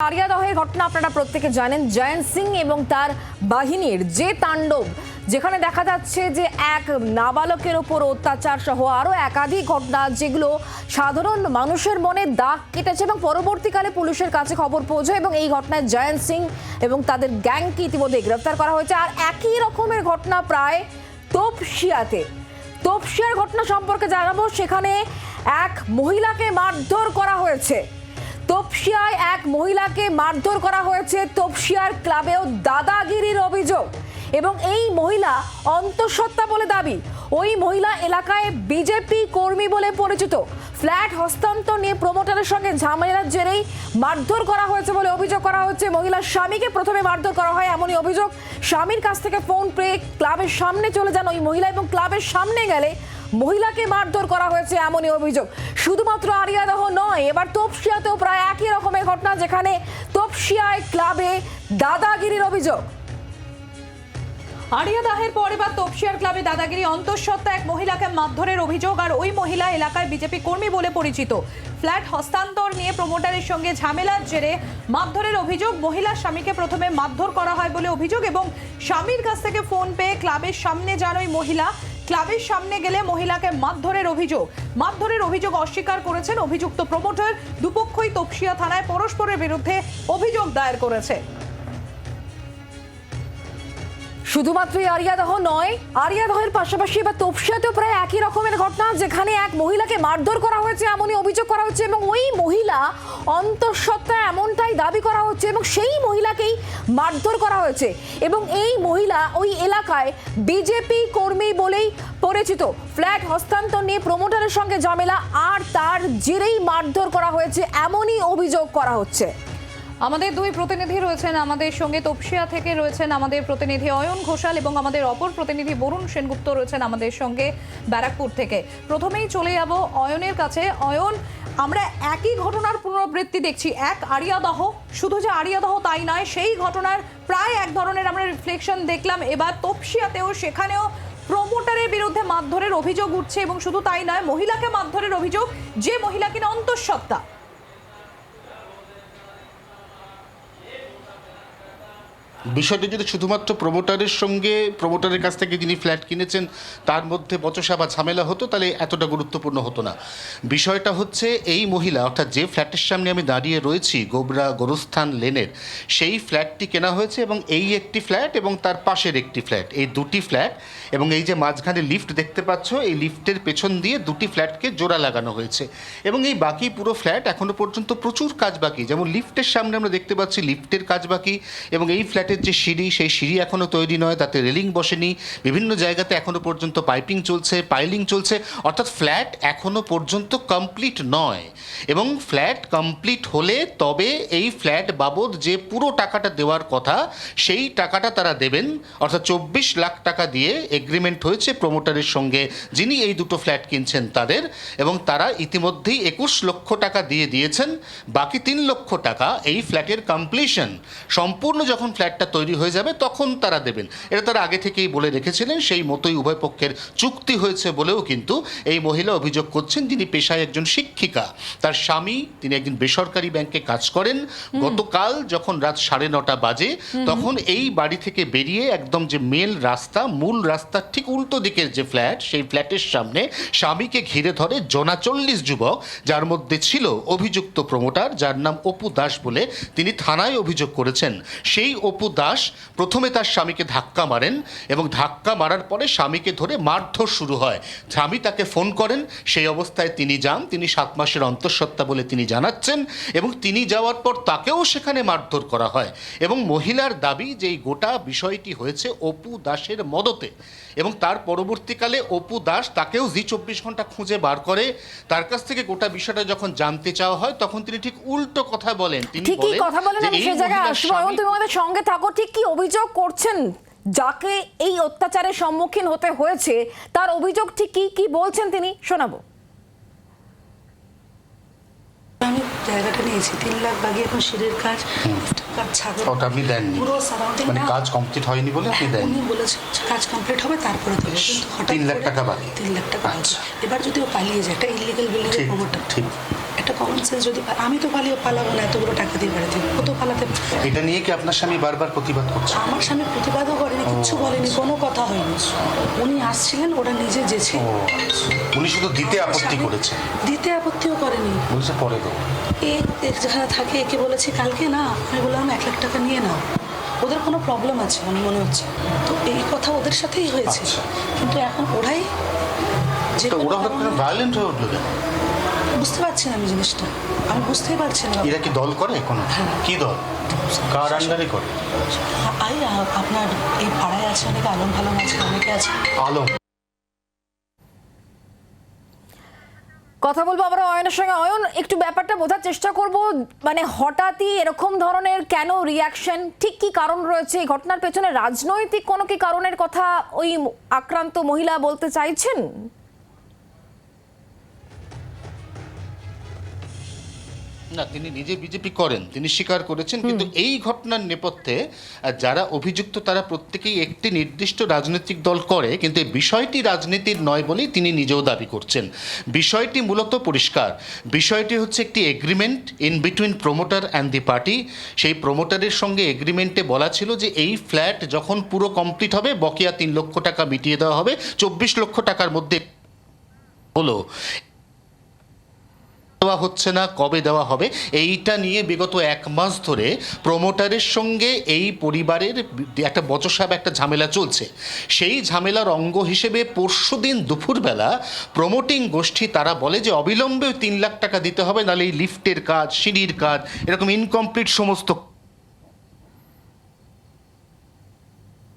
আরিয়াদহের ঘটনা আপনারা প্রত্যেকে জানেন, জয়ন্ত সিং এবং তার বাহিনীর যে তাণ্ডব, যেখানে দেখা যাচ্ছে যে এক নাবালকের ওপর অত্যাচার সহ আরও একাধিক ঘটনা যেগুলো সাধারণ মানুষের মনে দাগ কেটেছে এবং পরবর্তীকালে পুলিশের কাছে খবর পৌঁছয় এবং এই ঘটনায় জয়ন্ত সিং এবং তাদের গ্যাংকে ইতিমধ্যে গ্রেফতার করা হয়েছে। আর একই রকমের ঘটনা প্রায় তোপশিয়াতে তোপশিয়ার ঘটনা সম্পর্কে জানাব, সেখানে এক মহিলাকে মারধর করা হয়েছে। তপসিয়ায় এক মহিলাকে মারধর করা হয়েছে। তপসিয়ার ক্লাবেও দাদাগিরির অভিযোগ। এবং এই মহিলা অন্তঃসত্ত্বা বলে দাবি। ওই মহিলা এলাকায় বিজেপি কর্মী বলে পরিচিত। ফ্ল্যাট হস্তান্তর নিয়ে প্রমোটারের সঙ্গে ঝামেলার জেরেই মারধর করা হয়েছে বলে অভিযোগ করা হচ্ছে। মহিলার স্বামীকে প্রথমে মারধর করা হয় এমনই অভিযোগ। স্বামীর কাছ থেকে ফোন পেয়ে ক্লাবের সামনে চলে যান ওই মহিলা এবং ক্লাবের সামনে গেলে মহিলাকে মারধর করা হয়েছে এমনই অভিযোগ। শুধুমাত্র আরিয়াদহ নয়, এবার তোপসিয়াতেও প্রায় একই রকমের ঘটনা যেখানে তোপসিয়ায় ক্লাবে দাদাগিরির অভিযোগ। আরিয়া দাহের পর এবার তপসিয়ার ক্লাবে দাদাগিরি অন্তঃসত্ত্বা এক মহিলাকে মারধরের অভিযোগ, আর ওই মহিলা এলাকায় বিজেপি কর্মী বলে পরিচিত। ফ্ল্যাট হস্তান্তর নিয়ে প্রমোটারের সঙ্গে ঝামেলার জেরে মারধরের অভিযোগ, মহিলার স্বামীকে প্রথমে মারধর করা হয় বলে অভিযোগ এবং স্বামীর কাছ থেকে ফোন পেয়ে ক্লাবের সামনে যান ওই মহিলা। ক্লাবের সামনে গেলে মহিলাকে মারধরের অভিযোগ। মারধরের অভিযোগ অস্বীকার করেছেন অভিযুক্ত প্রমোটার দুপক্ষই তপসিয়া থানায় পরস্পরের বিরুদ্ধে অভিযোগ দায়ের করেছে। শুধুমাত্রই আরিয়াদহ নয়, আরিয়াদহের পাশাপাশি এবার তোপসিয়াতেও প্রায় একই রকমের ঘটনা, যেখানে এক মহিলাকে মারধর করা হয়েছে, এমনই অভিযোগ করা হচ্ছে, এবং ওই মহিলা অন্তঃসত্ত্বা এমনটাই দাবি করা হচ্ছে, এবং সেই মহিলাকেই মারধর করা হয়েছে। এবং এই মহিলা ওই এলাকায় বিজেপি কর্মী বলেই পরিচিত। ফ্ল্যাট হস্তান্তর নিয়ে প্রমোটারের সঙ্গে ঝামেলা, আর তার জেরেই মারধর করা হয়েছে, এমনই অভিযোগ করা হচ্ছে। আমাদের দুই প্রতিনিধি রয়েছেন আমাদের সঙ্গে তপসিয়া থেকে রয়েছেন আমাদের প্রতিনিধি অয়ন ঘোষাল এবং আমাদের অপর প্রতিনিধি বরুণ সেনগুপ্ত রয়েছেন আমাদের সঙ্গে ব্যারাকপুর থেকে। প্রথমেই চলে যাব অয়নের কাছে। অয়ন, আমরা একই ঘটনার পুনরাবৃত্তি দেখছি। এক আরিয়াদহ, শুধু যে আরিয়াদহ তাই নয়, সেই ঘটনার প্রায় এক ধরনের আমরা রিফ্লেকশন দেখলাম। এবার তপসিয়াতেও সেখানেও প্রমোটারের বিরুদ্ধে মারধরের অভিযোগ উঠছে এবং শুধু তাই নয়, মহিলাকে মারধরের অভিযোগ, যে মহিলা কিনা অন্তঃসত্ত্বা। বিষয়টি যদি শুধুমাত্র প্রমোটারের সঙ্গে প্রমোটারের কাছ থেকে যিনি ফ্ল্যাট কিনেছেন, তার মধ্যে বচসা বা ঝামেলা হতো, তাহলে এতটা গুরুত্বপূর্ণ হতো না। বিষয়টা হচ্ছে এই মহিলা, অর্থাৎ যে ফ্ল্যাটের সামনে আমি দাঁড়িয়ে রয়েছি, গোবরা গোরস্থান লেনের, সেই ফ্ল্যাটটি কেনা হয়েছে এবং এই একটি ফ্ল্যাট এবং তার পাশের একটি ফ্ল্যাট এই দুটি ফ্ল্যাট এবং এই যে মাঝখানে লিফট দেখতে পাচ্ছ, এই লিফটের পেছন দিয়ে দুটি ফ্ল্যাটকে জোড়া লাগানো হয়েছে। এবং এই বাকি পুরো ফ্ল্যাট এখনও পর্যন্ত প্রচুর কাজ বাকি। যেমন লিফটের সামনে আমরা দেখতে পাচ্ছি লিফটের কাজ বাকি এবং এই ফ্ল্যাটের যে সিঁড়ি, সেই সিঁড়ি এখনও তৈরি নয়, তাতে রেলিং বসেনি। বিভিন্ন জায়গাতে এখনও পর্যন্ত পাইপিং চলছে, পাইলিং চলছে। অর্থাৎ ফ্ল্যাট এখনও পর্যন্ত কমপ্লিট নয়। এবং ফ্ল্যাট কমপ্লিট হলে তবে এই ফ্ল্যাট বাবদ যে পুরো টাকাটা দেওয়ার কথা, সেই টাকাটা তারা দেবেন। অর্থাৎ চব্বিশ লাখ টাকা দিয়ে এগ্রিমেন্ট হয়েছে প্রমোটারের সঙ্গে, যিনি এই দুটো ফ্ল্যাট কিনছেন তাদের। এবং তারা ইতিমধ্যেই একুশ লক্ষ টাকা দিয়ে দিয়েছেন, বাকি তিন লক্ষ টাকা এই ফ্ল্যাটের কমপ্লিশন সম্পূর্ণ যখন ফ্ল্যাটটা তৈরি হয়ে যাবে তখন তারা দেবেন। এটা তারা আগে থেকেই বলে রেখেছিলেন সেই মতোই উভয় পক্ষের চুক্তি হয়েছে বলেও কিন্তু এই মহিলা অভিযোগ করছেন যিনি পেশায় একজন শিক্ষিকা। তার স্বামী তিনি একজন বেসরকারি ব্যাংকে কাজ করেন। গতকাল যখন রাত সাড়ে নটা বাজে তখন এই বাড়ি থেকে বেরিয়ে একদম যে মেল রাস্তা মূল রাস্তার ঠিক উল্টো দিকের যে ফ্ল্যাট সেই ফ্ল্যাটের সামনে স্বামীকে ঘিরে ধরে জনা চল্লিশ যুবক যার মধ্যে ছিল অভিযুক্ত প্রমোটার যার নাম অপু দাস বলে তিনি থানায় অভিযোগ করেছেন। সেই অপু দাস প্রথমে তার স্বামীকে ধাক্কা মারেন এবং ধাক্কা মারার পরে স্বামীকে ধরে মারধর শুরু হয়। স্বামী তাকে ফোন করেন, সেই অবস্থায় তিনি যান, তিনি সাত মাসের অন্তঃসত্ত্বা বলে তিনি জানাচ্ছেন এবং তিনি যাওয়ার পর তাকেও সেখানে মারধর করা হয় এবং মহিলার দাবি যে এই গোটা বিষয়টি হয়েছে অপু দাসের মদতে। এবং তার পরবর্তীকালে অপু দাস তাকেও জি চব্বিশ ঘণ্টা খুঁজে বার করে। তার কাছ থেকে গোটা বিষয়টা যখন জানতে চাওয়া হয় তখন তিনি ঠিক উল্টো কথা বলেন। তিনি ঠিকই কথা বলেন যে আমি এই সে জায়গায় আসব। তুমি আমাদের সঙ্গে থাকো। ঠিক কি অভিযোগ করছেন? যাকে এই অত্যাচারের সম্মুখীন হতে হয়েছে তার অভিযোগ ঠিক কি? কি বলছেন তিনি? শোনাবো। আমি জায়গাটা নিয়েছি তিন লাখ বাগিয়ে এখন সিঁড়ির কাজ কাজ ছাগল। ওটা আপনি দেননি? পুরো সারাউন্ডিং মানে কাজ কমপ্লিট হয়নি বলে আপনি দেননি? উনি বলেছেন কাজ কমপ্লিট হবে তারপরে দেবে কিন্তু হঠাৎ তিন লাখ টাকা বাকি। তিন লাখ টাকা আচ্ছা। এবার যদি ও পালিয়ে যায় একটা ইলিগাল বিল্ডিং প্রমোটার ঠিক। একটা কমন সেন্স যদি আমি তো পালিয়ে পালাবো না এতগুলো টাকা দিয়ে বাড়িতে। ও তো পালাতে এটা নিয়ে কি আপনার স্বামী বারবার প্রতিবাদ করছে? আমার স্বামী প্রতিবাদও করেনি কিচ্ছু বলেনি কোনো কথা হয়নি। উনি আসছিলেন ওরা নিজে যেছে। উনি শুধু দিতে আপত্তি করেছে? দিতে আপত্তিও করেনি। বলছে পরে দেবো। এ যেখানে থাকে একে বলেছি কালকে না আমি বললাম এক লাখ টাকা নিয়ে নাও। ওদের কোনো প্রবলেম আছে আমার মনে হচ্ছে। তো এই কথা ওদের সাথেই হয়েছে। আচ্ছা। কিন্তু এখন ওরাই ওরা ভায়োলেন্ট হয়ে উঠল বুঝতে পারছি না আমি জিনিসটা। আমি বুঝতেই পারছি না এরা কি দল করে কোনো? কি দল? কার আন্ডারে করে? আই আপনার এই পাড়ায় আছে অনেকে আলম ভালম আছে অনেকে আছে। আলম। কথা বলব আবার অয়নের সঙ্গে। অয়ন একটু ব্যাপারটা বোঝার চেষ্টা করব। মানে হঠাৎই এরকম ধরনের কেন রিয়াকশন ঠিক কি কারণ রয়েছে? এই ঘটনার পেছনে রাজনৈতিক কোনো কি কারণের কথা ওই আক্রান্ত মহিলা বলতে চাইছেন? না তিনি নিজে বিজেপি করেন তিনি স্বীকার করেছেন কিন্তু এই ঘটনার নেপথ্যে যারা অভিযুক্ত তারা প্রত্যেকেই একটি নির্দিষ্ট রাজনৈতিক দল করে কিন্তু এই বিষয়টি রাজনীতির নয় বলেই তিনি নিজেও দাবি করছেন। বিষয়টি মূলত পরিষ্কার। বিষয়টি হচ্ছে একটি agreement in between promoter and the party সেই প্রমোটারের সঙ্গে এগ্রিমেন্টে বলা ছিল যে এই ফ্ল্যাট যখন পুরো কমপ্লিট হবে বকেয়া তিন লক্ষ টাকা মিটিয়ে দেওয়া হবে চব্বিশ লক্ষ টাকার মধ্যে হলো। দেওয়া হচ্ছে না, কবে দেওয়া হবে, এইটা নিয়ে বিগত এক মাস ধরে প্রমোটারের সঙ্গে এই পরিবারের একটা বচসাব একটা ঝামেলা চলছে। সেই ঝামেলার অঙ্গ হিসেবে পরশু দিন দুপুরবেলা প্রমোটিং গোষ্ঠী তারা বলে যে, অবিলম্বে তিন লাখ টাকা দিতে হবে, নাহলে এই লিফটের কাজ, সিঁড়ির কাজ, এরকম ইনকমপ্লিট সমস্ত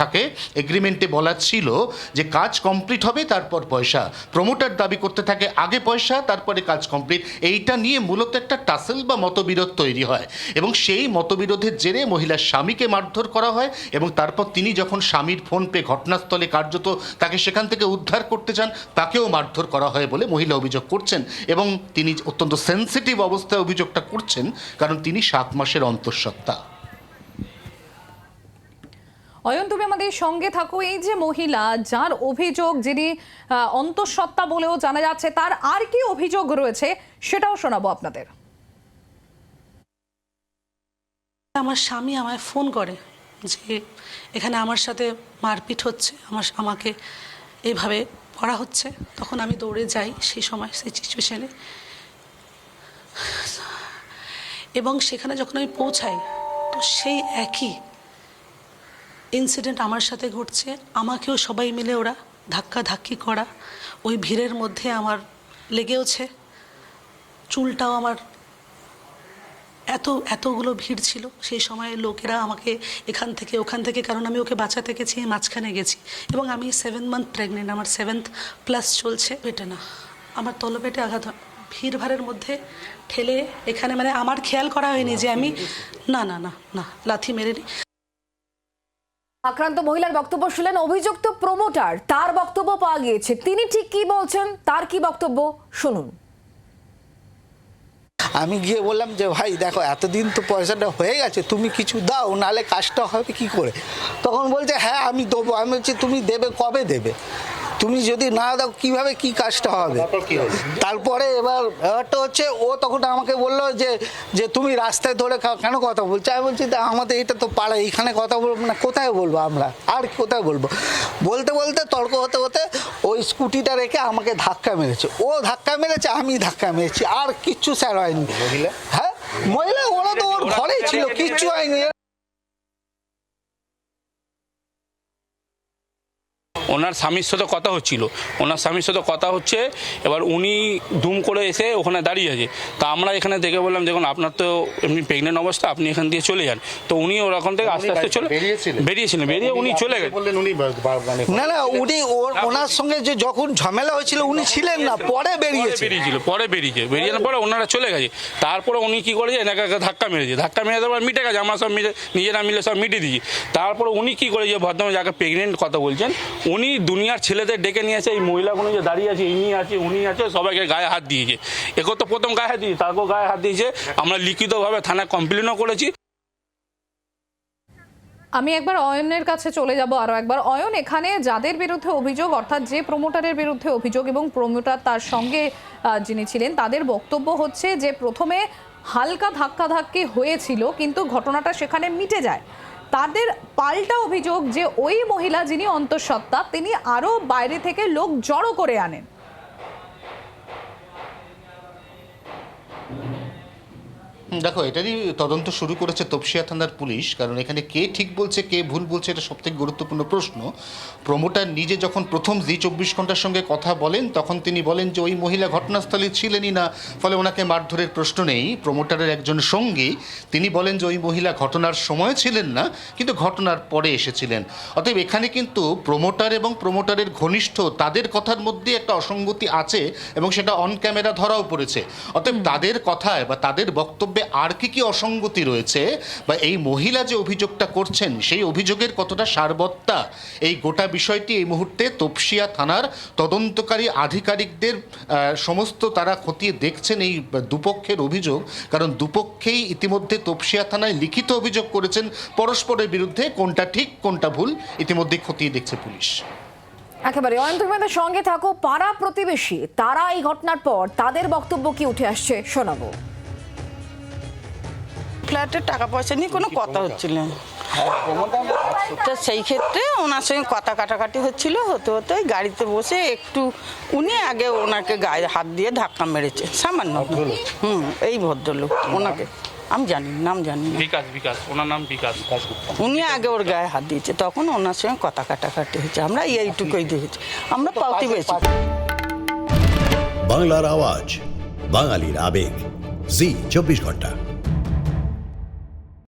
থাকে এগ্রিমেন্টে বলা ছিল যে কাজ কমপ্লিট হবে, তারপর পয়সা। প্রমোটার দাবি করতে থাকে, আগে পয়সা, তারপরে কাজ কমপ্লিট এইটা নিয়ে মূলত একটা টাসেল বা মতবিরোধ তৈরি হয় এবং সেই মতবিরোধের জেরে মহিলার স্বামীকে মারধর করা হয় এবং তারপর তিনি যখন স্বামীর ফোন পে ঘটনাস্থলে কার্যত তাকে সেখান থেকে উদ্ধার করতে চান তাকেও মারধর করা হয় বলে মহিলা অভিযোগ করছেন এবং তিনি অত্যন্ত সেন্সিটিভ অবস্থায় অভিযোগটা করছেন, কারণ তিনি সাত মাসের অন্তঃসত্ত্বা। অয়ন, তুমি আমাদের সঙ্গে থাকো। এই যে মহিলা, যার অভিযোগ যিনি অন্তঃসত্ত্বা বলেও জানা যাচ্ছে, তার আর কি অভিযোগ রয়েছে সেটাও শোনাবো আপনাদের। আমার স্বামী আমায় ফোন করে যে এখানে আমার সাথে মারপিট হচ্ছে, আমার আমাকে এইভাবে করা হচ্ছে। তখন আমি দৌড়ে যাই সেই সময়, সেই সিচুয়েশনে এবং সেখানে যখন আমি পৌঁছাই, তো সেই একই ইনসিডেন্ট আমার সাথে ঘটছে আমাকেও সবাই মিলে ওরা ধাক্কা ধাক্কি করা ওই ভিড়ের মধ্যে আমার লেগেওছে। চুলটাও আমার এত এতগুলো ভিড় ছিল সেই সময় লোকেরা আমাকে এখান থেকে ওখান থেকে কারণ আমি ওকে বাঁচাতে গেছি মাঝখানে গেছি। এবং আমি সেভেন মান্থ প্রেগনেন্ট আমার সেভেন্থ প্লাস চলছে। পেটে না। আমার তলপেটে আঘাত ভিড় ভাড়ের মধ্যে ঠেলে এখানে মানে আমার খেয়াল করা হয়নি যে আমি না না না না লাথি মেরেনি। আক্রান্ত মহিলার বক্তব্য শুনলেন অভিযুক্ত প্রমোটার। তার বক্তব্য পাওয়া গিয়েছে। তিনি ঠিক কি বলছেন? তার কি বক্তব্য? শুনুন। আমি গিয়ে বললাম যে, ভাই, দেখো, এতদিন তো পয়সাটা হয়ে গেছে, তুমি কিছু দাও নালে কাজটা হবে কি করে? তখন বলছে হ্যাঁ আমি দেবো। আমি বলছি, তুমি দেবে, কবে দেবে? তুমি যদি না দাও কীভাবে কি কাজটা হবে? তারপর এবার ব্যাপারটা হচ্ছে ও তখন আমাকে বলল যে যে তুমি রাস্তায় ধরে কেন কথা বলছো? আমি বলছি "তা আমাদের এটা তো পাড়া এইখানে কথা বলব না কোথায় বলব আমরা? আর কোথায় বলব? বলতে বলতে তর্ক হতে হতে ওই স্কুটিটা রেখে আমাকে ধাক্কা মেরেছে। ও ধাক্কা মেরেছে আমি ধাক্কা মেরেছি আর কিচ্ছু স্যার হয়নি। হ্যাঁ? মহিলা ওরা তো ওর ঘরেই ছিল কিচ্ছু হয়নি। ওনার স্বামীর সাথে কথা হচ্ছিল। ওনার স্বামীর সাথে কথা হচ্ছে এবার উনি দুম করে এসে ওখানে দাঁড়িয়ে আছে। তা আমরা এখানে দেখে বললাম দেখুন আপনার তো এমনি প্রেগনেন্ট অবস্থা আপনি এখান দিয়ে চলে যান। তো উনি ওরকম থেকে আস্তে আস্তে চলে বেরিয়েছিলেন? বেরিয়েছিলেন বেরিয়ে উনি চলে গেছেন মানে না না উনি ওনার সঙ্গে যে যখন ঝামেলা হয়েছিল উনি ছিলেন না পরে পরে বেরিয়েছে। বেরিয়েছিল পরে বেরিয়েছে। বেরিয়ে যাওয়ার পরে ওনারা চলে গেছে। তারপরে উনি কি করেছে এনাকে একটা ধাক্কা মেরেছে। ধাক্কা মেরে দেওয়ার পর মিটে গেছে আমরা সব মিটে নিজেরা মিলে সব মিটিয়ে দিয়েছি। তারপরে উনি কি করেছে ভদ্রমহিলা যাকে প্রেগনেন্ট কথা বলছেন উনি দুনিয়ার ছেলেদের ডেকে নিয়ে এসে এই মহিলাগুলো যে দাঁড়িয়ে আছে, ইনি আছে, উনি আছে, সবাইকে গায়ে হাত দিয়েছে। একর তো প্রথম গায়ে হাত দিয়েছে তারপর গায়ে হাত দিয়েছে। আমরা লিখিতভাবে থানায় কমপ্লেনও করেছি। আমি একবার অয়নের কাছে চলে যাব আরও একবার। অয়ন, এখানে যাদের বিরুদ্ধে অভিযোগ, অর্থাৎ যে প্রমোটারের বিরুদ্ধে অভিযোগ এবং প্রমোটার তার সঙ্গে যিনি ছিলেন, তাদের বক্তব্য হচ্ছে যে প্রথমে হালকা ধাক্কাধাক্কি হয়েছিল, কিন্তু ঘটনাটা সেখানে মিটে যায়। তাদের পাল্টা অভিযোগ যে ওই মহিলা যিনি অন্তঃসত্ত্বা, তিনি আরও বাইরে থেকে লোক জড়ো করে আনেন। দেখো এটারই তদন্ত শুরু করেছে তপসিয়া থানার পুলিশ কারণ এখানে কে ঠিক বলছে কে ভুল বলছে এটা সবথেকে গুরুত্বপূর্ণ প্রশ্ন। প্রমোটার নিজে যখন প্রথম জি চব্বিশ ঘণ্টার সঙ্গে কথা বলেন তখন তিনি বলেন যে ওই মহিলা ঘটনাস্থলে ছিলেনই না। ফলে ওনাকে মারধরের প্রশ্ন নেই। প্রমোটারের একজন সঙ্গী তিনি বলেন যে ওই মহিলা ঘটনার সময় ছিলেন না কিন্তু ঘটনার পরে এসেছিলেন। অতএব এখানে কিন্তু প্রমোটার এবং প্রমোটারের ঘনিষ্ঠ তাদের কথার মধ্যে একটা অসঙ্গতি আছে এবং সেটা অন ক্যামেরা ধরাও পড়েছে। অতএব তাদের কথায় বা তাদের বক্তব্যে আর কি কি অসঙ্গতি রয়েছে বা এই মহিলা যে অভিযোগটা করছেন, সেই অভিযোগের কতটা সারবত্তা? এই গোটা বিষয়টি এই মুহূর্তে তপসিয়া থানার তদন্তকারী আধিকারিকদের সমস্ত তারা খতিয়ে দেখছেন এই দুপক্ষের অভিযোগ। কারণ দুপক্ষেই ইতিমধ্যে তপসিয়া থানায় লিখিত অভিযোগ করেছেন, পরস্পরের বিরুদ্ধে কোনটা ঠিক, কোনটা ভুল ইতিমধ্যে খতিয়ে দেখছে পুলিশ। একেবারে, অয়ন, তুমি সঙ্গে থাকো, পাড়া প্রতিবেশী, তারা এই ঘটনার পর তাদের বক্তব্য কি উঠে আসছে, শোনাবো। ফ্ল্যাটের টাকা পয়সা নিয়ে কোনো কথা হচ্ছিল না। তো সেই ক্ষেত্রে ওনার সঙ্গে কথা কাটাকাটি হচ্ছিল হতে হতে ওই গাড়িতে বসে একটু উনি আগে ওনাকে গায়ে হাত দিয়ে ধাক্কা মেরেছে সামান্য। হুম এই ভদ্রলোক ওনাকে। আমি জানি নাম জানি বিকাশ বিকাশ ওনার নাম বিকাশ। উনি আগে ওর গায়ে হাত দিয়েছে তখন ওনার সঙ্গে কথা কাটাকাটি হয়েছে। আমরা এইটুকুই দেখেছি। আমরা পাউতি পেয়েছি। বাংলার আওয়াজ বাঙালির আবেগ। জি চব্বিশ ঘণ্টা।